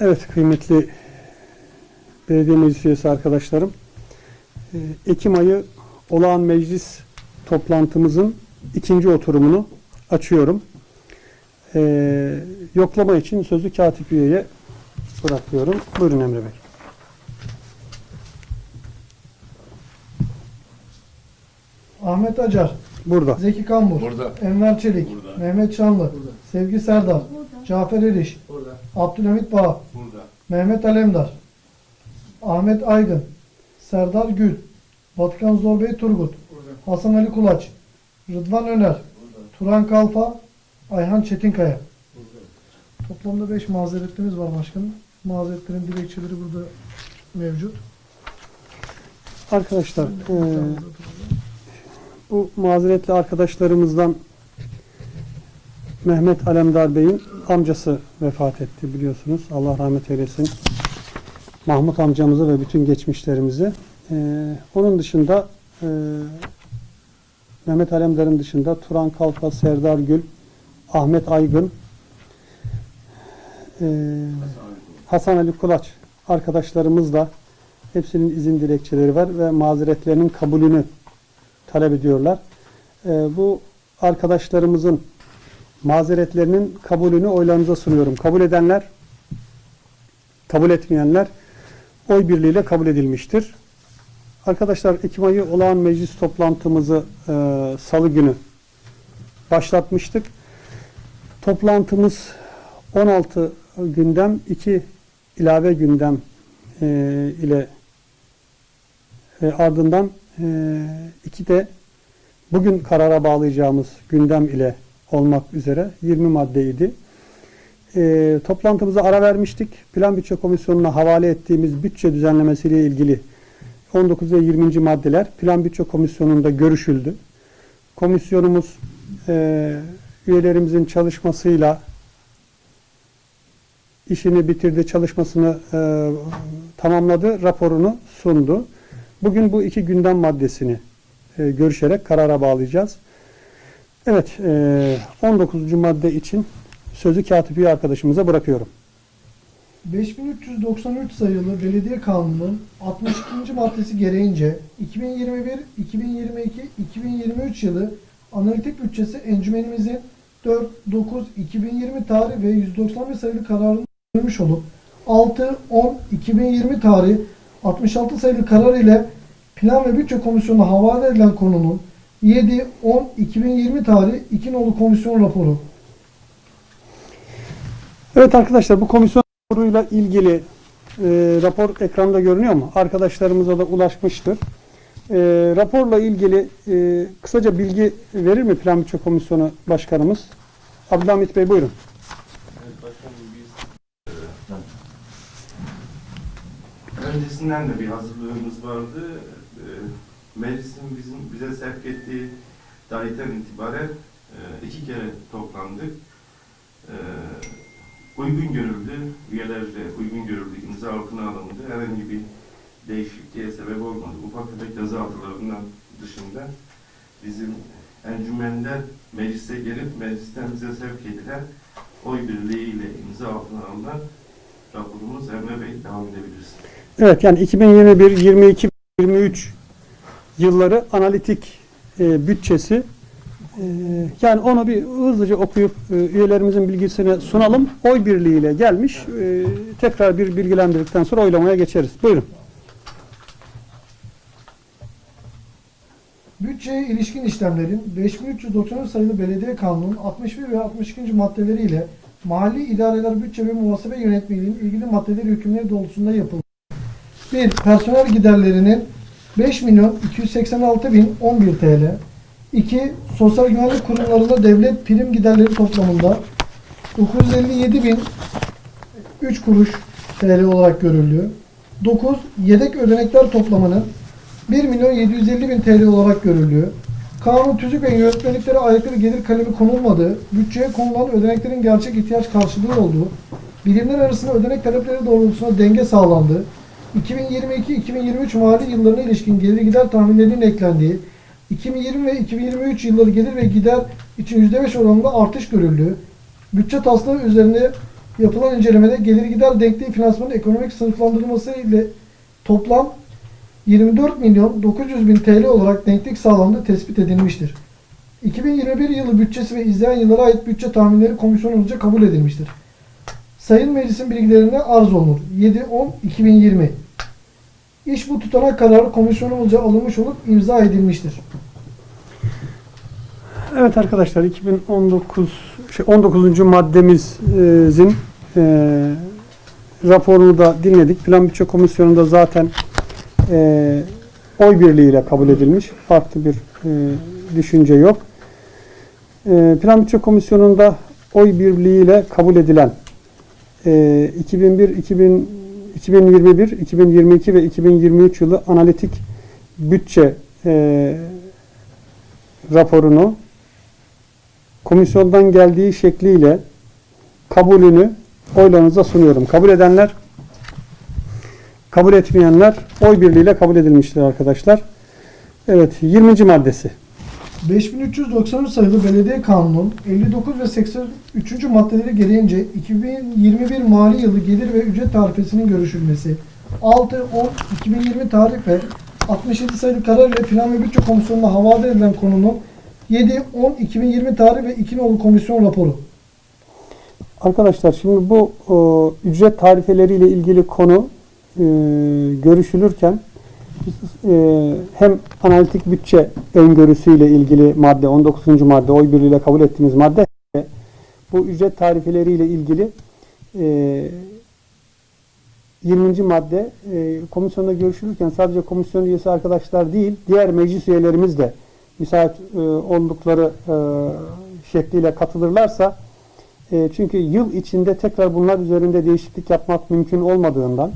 Evet kıymetli belediye meclis üyesi arkadaşlarım. e, Ekim ayı olağan meclis toplantımızın ikinci oturumunu açıyorum. E, yoklama için sözü katip üyeye bırakıyorum. Buyurun Emre Bey. Ahmet Acar, Burada. Zeki Kambur, Burada. Enver Çelik, Burada. Mehmet Şanlı, Sevgi Serdar, Cafer Eriş, Burada. Abdülhamit Bağ, Burada. Mehmet Alemdar, Ahmet Aygın, Serdar Gül, Batıkan Zorbey Turgut, Burada. Hasan Ali Kulaç, Rıdvan Öner, Turan Kalfa, Ayhan Çetinkaya. Toplamda 5 mazeretimiz var başkanım. Mazeretlerin dilekçeleri burada mevcut. Arkadaşlar e, bu mazeretli arkadaşlarımızdan Mehmet Alemdar Bey'in amcası vefat etti biliyorsunuz. Allah rahmet eylesin. Mahmut amcamızı ve bütün geçmişlerimizi. Ee, onun dışında e, Mehmet Alemdar'ın dışında Turan Kalfa, Serdar Gül, Ahmet Aygın, e, Hasan Ali Kulaç arkadaşlarımız da hepsinin izin dilekçeleri var ve mazeretlerinin kabulünü talep ediyorlar. Ee, bu arkadaşlarımızın mazeretlerinin kabulünü oylarınıza sunuyorum. Kabul edenler, kabul etmeyenler oy birliğiyle kabul edilmiştir. Arkadaşlar Ekim ayı olağan meclis toplantımızı e, salı günü başlatmıştık. Toplantımız 16 gündem, 2 ilave gündem e, ile e, ardından e, iki de bugün karara bağlayacağımız gündem ile olmak üzere 20 maddeydi. E, toplantımıza ara vermiştik. Plan Bütçe Komisyonu'na havale ettiğimiz bütçe düzenlemesiyle ilgili 19 ve 20. maddeler Plan Bütçe Komisyonu'nda görüşüldü. Komisyonumuz e, üyelerimizin çalışmasıyla işini bitirdi, çalışmasını e, tamamladı, raporunu sundu. Bugün bu iki gündem maddesini e, görüşerek karara bağlayacağız. Evet, e, 19. madde için sözü katip üye arkadaşımıza bırakıyorum. 5393 sayılı Belediye Kanunu'nun 62. maddesi gereğince 2021, 2022, 2023 yılı analitik bütçesi encümenimizin 4, 9, 2020 tarih ve 191 sayılı kararını vermiş olup 6, 10, 2020 tarih 66 sayılı karar ile Plan ve Bütçe Komisyonu'na havale edilen konunun 7, 10, 2020 tarih 2 nolu komisyon raporu Evet arkadaşlar bu komisyon raporuyla ilgili e, rapor ekranda görünüyor mu? Arkadaşlarımıza da ulaşmıştır. E, raporla ilgili e, kısaca bilgi verir mi Plan Bütçe Komisyonu Başkanımız? Abdülhamit Bey buyurun. Evet başkanım biz e, öncesinden de bir hazırlığımız vardı. E, meclisin bizim bize sevk ettiği tarihten itibaren e, iki kere toplandık. E, uygun görüldü, üyelerce uygun görüldü, imza altına alındı. Herhangi bir değişikliğe sebep olmadı. Ufak tefek yazı altılarından dışında bizim encümenden meclise gelip meclisten bize sevk edilen oy birliğiyle imza altına alınan raporumuz Emre Bey devam edebiliriz. Evet yani 2021, 22, 23 yılları analitik e, bütçesi. E, yani onu bir hızlıca okuyup e, üyelerimizin bilgisine sunalım. Oy birliğiyle gelmiş. E, tekrar bir bilgilendirdikten sonra oylamaya geçeriz. Buyurun. Bütçeye ilişkin işlemlerin 5393 sayılı Belediye Kanunu'nun 61 ve 62. maddeleriyle Mali İdareler Bütçe ve Muhasebe Yönetmeliğinin ilgili maddeleri hükümleri doğrultusunda yapıldı. 1. Personel giderlerinin 5 milyon 286 bin 11 TL. 2. Sosyal güvenlik kurumlarında devlet prim giderleri toplamında 957 bin 3 kuruş TL olarak görülüyor. 9. Yedek ödenekler toplamının 1 milyon 750 bin TL olarak görülüyor. Kanun, tüzük ve yönetmeliklere aykırı gelir kalemi konulmadığı, bütçeye konulan ödeneklerin gerçek ihtiyaç karşılığı olduğu, birimler arasında ödenek talepleri doğrultusunda denge sağlandığı, 2022-2023 mali yıllarına ilişkin gelir gider tahminlerinin eklendiği, 2020 ve 2023 yılları gelir ve gider için %5 oranında artış görüldüğü, bütçe taslağı üzerinde Yapılan incelemede gelir gider denkliği finansmanın ekonomik sınıflandırılması ile toplam 24 milyon 900 bin TL olarak denklik sağlandığı tespit edilmiştir. 2021 yılı bütçesi ve izleyen yıllara ait bütçe tahminleri komisyonumuzca kabul edilmiştir. Sayın Meclis'in bilgilerine arz olunur. 7-10-2020 İş bu tutanak kararı komisyonumuzca alınmış olup imza edilmiştir. Evet arkadaşlar 2019 şey 19. maddemizin e, raporunu da dinledik. Plan Bütçe Komisyonu'nda zaten e, oy birliğiyle kabul edilmiş. Farklı bir e, düşünce yok. E, Plan Bütçe Komisyonu'nda oy birliğiyle kabul edilen e, 2001 2000 2021, 2022 ve 2023 yılı analitik bütçe e, raporunu komisyondan geldiği şekliyle kabulünü oylarınıza sunuyorum. Kabul edenler, kabul etmeyenler oy birliğiyle kabul edilmiştir arkadaşlar. Evet, 20. maddesi. 5393 sayılı Belediye Kanunu'nun 59 ve 83. maddeleri gereğince 2021 mali yılı gelir ve ücret tarifesinin görüşülmesi, 6-10-2020 tarih ve 67 sayılı karar ile Plan ve Bütçe Komisyonu'na havale edilen konunun 7-10-2020 tarih ve 2 nolu komisyon raporu. Arkadaşlar şimdi bu e, ücret tarifeleriyle ilgili konu e, görüşülürken e, hem analitik bütçe öngörüsüyle ilgili madde 19. madde oy birliğiyle kabul ettiğimiz madde bu ücret tarifeleriyle ilgili e, 20. madde e, komisyonda görüşülürken sadece komisyon üyesi arkadaşlar değil diğer meclis üyelerimiz de müsait e, oldukları e, şekliyle katılırlarsa e, çünkü yıl içinde tekrar bunlar üzerinde değişiklik yapmak mümkün olmadığından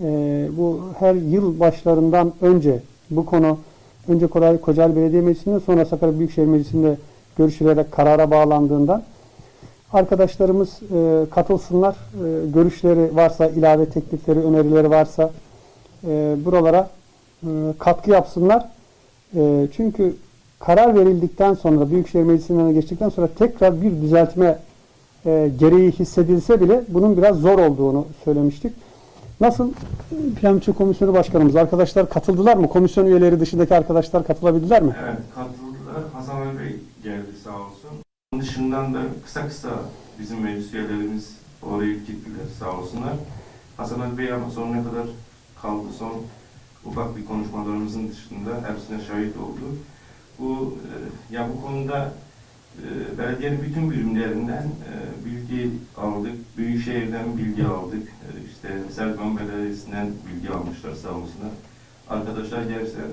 e, bu her yıl başlarından önce bu konu önce Kocaeli Belediye Meclisi'nde sonra Sakarya Büyükşehir Meclisi'nde görüşülerek karara bağlandığından arkadaşlarımız e, katılsınlar. E, görüşleri varsa, ilave teklifleri, önerileri varsa e, buralara e, katkı yapsınlar. E, çünkü karar verildikten sonra Büyükşehir Meclisi'nden geçtikten sonra tekrar bir düzeltme e, gereği hissedilse bile bunun biraz zor olduğunu söylemiştik. Nasıl Bütçe Komisyonu Başkanımız arkadaşlar katıldılar mı? Komisyon üyeleri dışındaki arkadaşlar katılabildiler mi? Evet katıldılar. Hasan Ali Bey geldi sağ olsun. Onun dışından da kısa kısa bizim meclis üyelerimiz oraya gittiler sağ olsunlar. Hasan Ali Bey ama sonuna kadar kaldı. Son ufak bir konuşmalarımızın dışında hepsine şahit oldu. Bu e, ya bu konuda e, belediyenin bütün birimlerinden e, bilgi aldık. Büyükşehir'den bilgi aldık. İşte Serkan Belediyesi'nden bilgi almışlar sağ olsunlar. Arkadaşlar gerçekten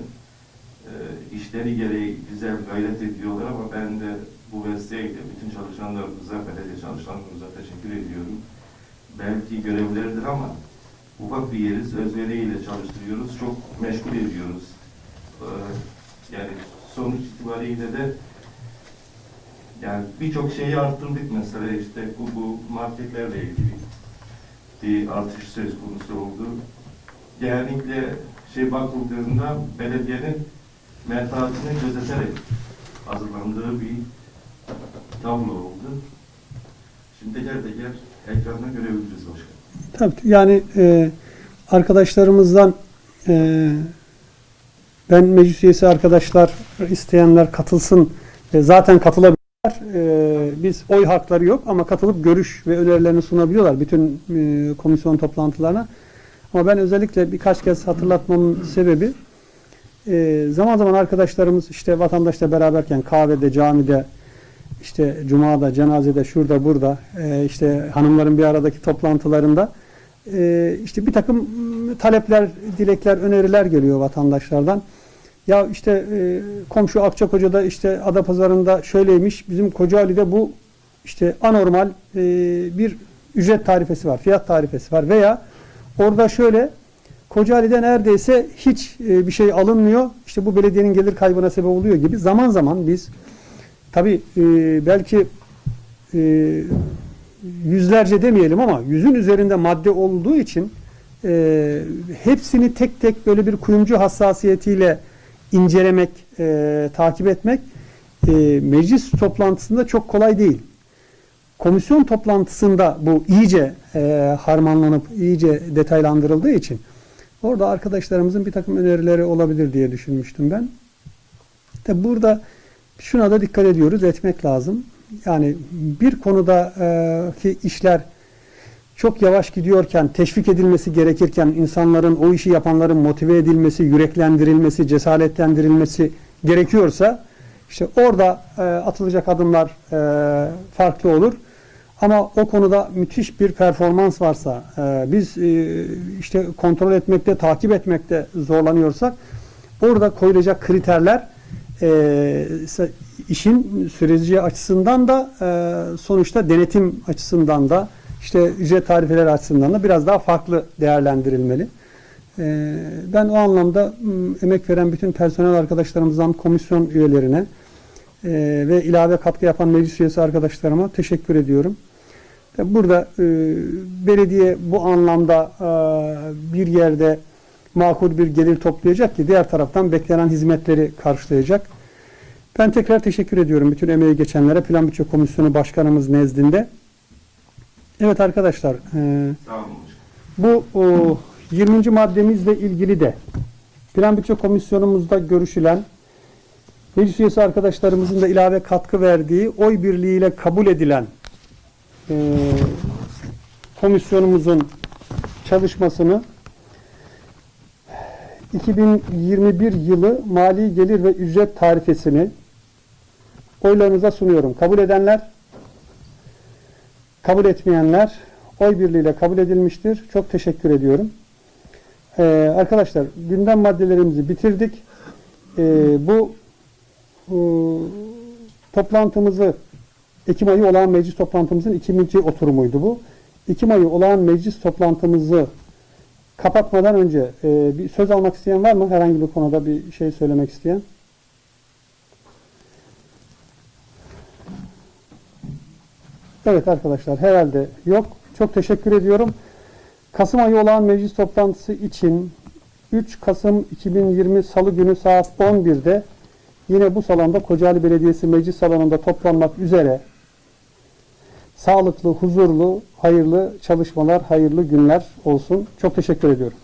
e, işleri gereği güzel gayret ediyorlar ama ben de bu vesileyle bütün çalışanlarımıza, belediye çalışanlarımıza teşekkür ediyorum. Belki görevleridir ama ufak bir yeriz, özveriyle çalıştırıyoruz, çok meşgul ediyoruz. E, yani sonuç itibariyle de yani birçok şeyi arttırdık mesela işte bu, bu marketlerle ilgili bir artış söz konusu oldu. Genellikle şey bakıldığında belediyenin menfaatini gözeterek hazırlandığı bir tablo oldu. Şimdi teker teker ekranda görebiliriz başkanım. Tabii yani e, arkadaşlarımızdan e, ben meclis üyesi arkadaşlar isteyenler katılsın e, zaten katılabilirler. E, biz oy hakları yok ama katılıp görüş ve önerilerini sunabiliyorlar bütün e, komisyon toplantılarına. Ama ben özellikle birkaç kez hatırlatmamın sebebi e, zaman zaman arkadaşlarımız işte vatandaşla beraberken kahvede, camide, işte cumada, cenazede, şurada, burada, e, işte hanımların bir aradaki toplantılarında e, işte bir takım talepler, dilekler, öneriler geliyor vatandaşlardan. Ya işte e, komşu Akçakoca'da işte Adapazarı'nda şöyleymiş, bizim Kocaeli'de bu işte anormal e, bir ücret tarifesi var, fiyat tarifesi var veya orada şöyle Kocaeli'de neredeyse hiç e, bir şey alınmıyor. İşte bu belediyenin gelir kaybına sebep oluyor gibi zaman zaman biz tabi belki e, yüzlerce demeyelim ama yüzün üzerinde madde olduğu için e, hepsini tek tek böyle bir kuyumcu hassasiyetiyle incelemek, e, takip etmek e, meclis toplantısında çok kolay değil. komisyon toplantısında bu iyice e, harmanlanıp iyice detaylandırıldığı için orada arkadaşlarımızın bir takım önerileri olabilir diye düşünmüştüm ben. Tabi burada şuna da dikkat ediyoruz, etmek lazım. Yani bir konuda e, ki işler çok yavaş gidiyorken, teşvik edilmesi gerekirken insanların, o işi yapanların motive edilmesi, yüreklendirilmesi, cesaretlendirilmesi gerekiyorsa işte orada e, atılacak adımlar e, farklı olur. Ama o konuda müthiş bir performans varsa, e, biz e, işte kontrol etmekte, takip etmekte zorlanıyorsak orada koyulacak kriterler e, işin süreci açısından da e, sonuçta denetim açısından da işte ücret tarifeleri açısından da biraz daha farklı değerlendirilmeli. E, ben o anlamda m, emek veren bütün personel arkadaşlarımızdan komisyon üyelerine e, ve ilave katkı yapan meclis üyesi arkadaşlarıma teşekkür ediyorum. Burada e, belediye bu anlamda e, bir yerde makul bir gelir toplayacak ki diğer taraftan beklenen hizmetleri karşılayacak. Ben tekrar teşekkür ediyorum bütün emeği geçenlere Plan Bütçe Komisyonu Başkanımız nezdinde. Evet arkadaşlar e, bu o, 20. maddemizle ilgili de Plan Bütçe Komisyonumuzda görüşülen meclis üyesi arkadaşlarımızın da ilave katkı verdiği oy birliğiyle kabul edilen e, komisyonumuzun çalışmasını 2021 yılı mali gelir ve ücret tarifesini oylarınıza sunuyorum. Kabul edenler, kabul etmeyenler oy birliğiyle kabul edilmiştir. Çok teşekkür ediyorum. Ee, arkadaşlar gündem maddelerimizi bitirdik. Ee, bu e, toplantımızı Ekim ayı olağan meclis toplantımızın ikinci oturumuydu bu. Ekim ayı olağan meclis toplantımızı kapatmadan önce e, bir söz almak isteyen var mı? Herhangi bir konuda bir şey söylemek isteyen? Evet arkadaşlar herhalde yok. Çok teşekkür ediyorum. Kasım ayı olan meclis toplantısı için 3 Kasım 2020 Salı günü saat 11'de yine bu salonda Kocaeli Belediyesi Meclis Salonu'nda toplanmak üzere sağlıklı, huzurlu, hayırlı çalışmalar, hayırlı günler olsun. Çok teşekkür ediyorum.